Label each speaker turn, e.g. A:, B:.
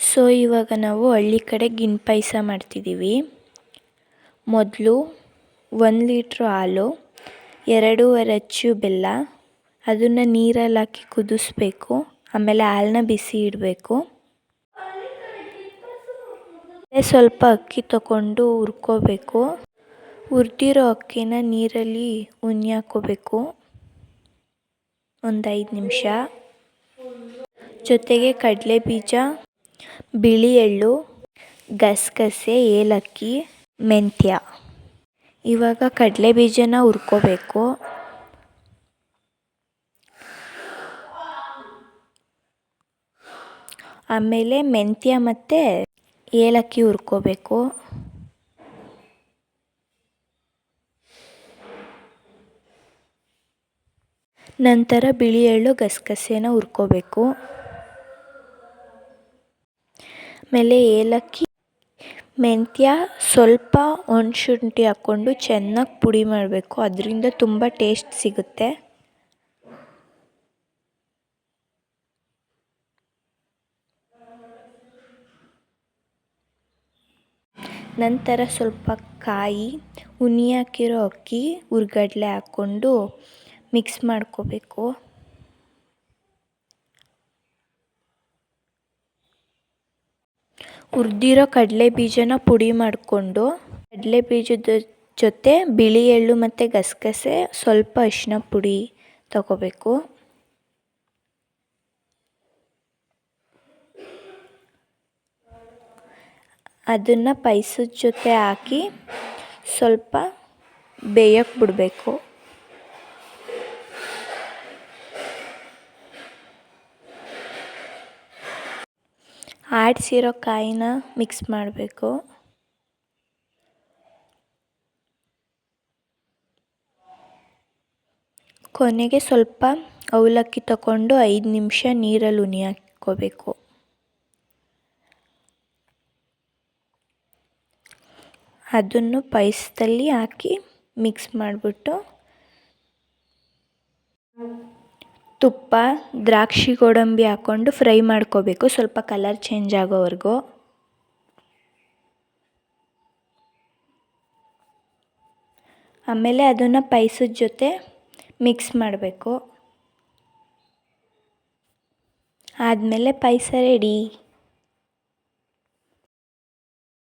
A: So ಇವಾಗ ನಾವು ಹಳ್ಳಿ ಕಡೆ ಗಿನ್ ಪಾಯಸ ಮಾಡ್ತಿದ್ದೀವಿ. ಮೊದಲು ಒಂದು ಲೀಟ್ರ್ ಹಾಲು, ಎರಡೂವರೆ ಅಚ್ಚು ಬೆಲ್ಲ, ಅದನ್ನು ನೀರಲ್ಲಿ ಹಾಕಿ ಕುದಿಸ್ಬೇಕು, ಆಮೇಲೆ ಹಾಲನ್ನ ಬಿಸಿ ಇಡಬೇಕು. ಸ್ವಲ್ಪ ಅಕ್ಕಿ ತಗೊಂಡು ಹುರ್ಕೋಬೇಕು. ಹುರ್ದಿರೋ ಅಕ್ಕಿನ ನೀರಲ್ಲಿ ಉಣ್ಣಿ ಹಾಕೋಬೇಕು. ಒಂದು ಐದು ನಿಮಿಷ. ಜೊತೆಗೆ ಕಡಲೆ ಬೀಜ ಬಿಳಿ ಎಳ್ಳು ಗಸಗಸೆ, ಏಲಕ್ಕಿ, ಮೆಂತ್ಯ. ಇವಾಗ ಕಡಲೆ ಬೀಜನ ಹುರ್ಕೋಬೇಕು. ಆಮೇಲೆ ಮೆಂತ್ಯ ಮತ್ತು ಏಲಕ್ಕಿ ಹುರ್ಕೋಬೇಕು. ನಂತರ ಬಿಳಿ ಎಳ್ಳು ಗಸಗಸೆನ ಹುರ್ಕೋಬೇಕು. ಆಮೇಲೆ ಏಲಕ್ಕಿ, ಮೆಂತ್ಯ ಸ್ವಲ್ಪ ಒಣಶುಂಠಿ ಹಾಕ್ಕೊಂಡು ಚೆನ್ನಾಗಿ ಪುಡಿ ಮಾಡಬೇಕು. ಅದರಿಂದ ತುಂಬ ಟೇಸ್ಟ್ ಸಿಗುತ್ತೆ. ನಂತರ ಸ್ವಲ್ಪ ಕಾಯಿ, ಉನಿ ಹಾಕಿರೋ ಅಕ್ಕಿ ಹುರ್ಗಡ್ಲೆ ಹಾಕ್ಕೊಂಡು ಮಿಕ್ಸ್ ಮಾಡ್ಕೋಬೇಕು. ಹುರಿದಿರೋ ಕಡಲೆ ಬೀಜನ ಪುಡಿ ಮಾಡಿಕೊಂಡು ಕಡಲೆ ಬೀಜದ ಜೊತೆ ಬಿಳಿ ಎಳ್ಳು ಮತ್ತು ಗಸಗಸೆ, ಸ್ವಲ್ಪ ಅರಿಶಿನ ಪುಡಿ ತಗೋಬೇಕು. ಅದನ್ನು ಪಾಯ್ಸದ ಜೊತೆ ಹಾಕಿ ಸ್ವಲ್ಪ ಬೇಯಕ್ಕೆ ಬಿಡಬೇಕು. ಆಡಿಸಿರೋ ಕಾಯಿನ ಮಿಕ್ಸ್ ಮಾಡಬೇಕು. ಕೊನೆಗೆ ಸ್ವಲ್ಪ ಅವಲಕ್ಕಿ ತಗೊಂಡು ಐದು ನಿಮಿಷ ನೀರಲ್ಲಿ ಉನಿ ಹಾಕ್ಕೋಬೇಕು. ಅದನ್ನು ಪಾಯಸದಲ್ಲಿ ಹಾಕಿ ಮಿಕ್ಸ್ ಮಾಡಿಬಿಟ್ಟು ತುಪ್ಪ, ದ್ರಾಕ್ಷಿ ಗೋಡಂಬಿ ಹಾಕ್ಕೊಂಡು ಫ್ರೈ ಮಾಡ್ಕೋಬೇಕು. ಸ್ವಲ್ಪ ಕಲರ್ ಚೇಂಜ್ ಆಗೋವರೆಗೂ. ಆಮೇಲೆ ಅದನ್ನು ಪೈಸದ ಜೊತೆ ಮಿಕ್ಸ್ ಮಾಡಬೇಕು. ಆದಮೇಲೆ ಪಾಯಸ ರೆಡಿ.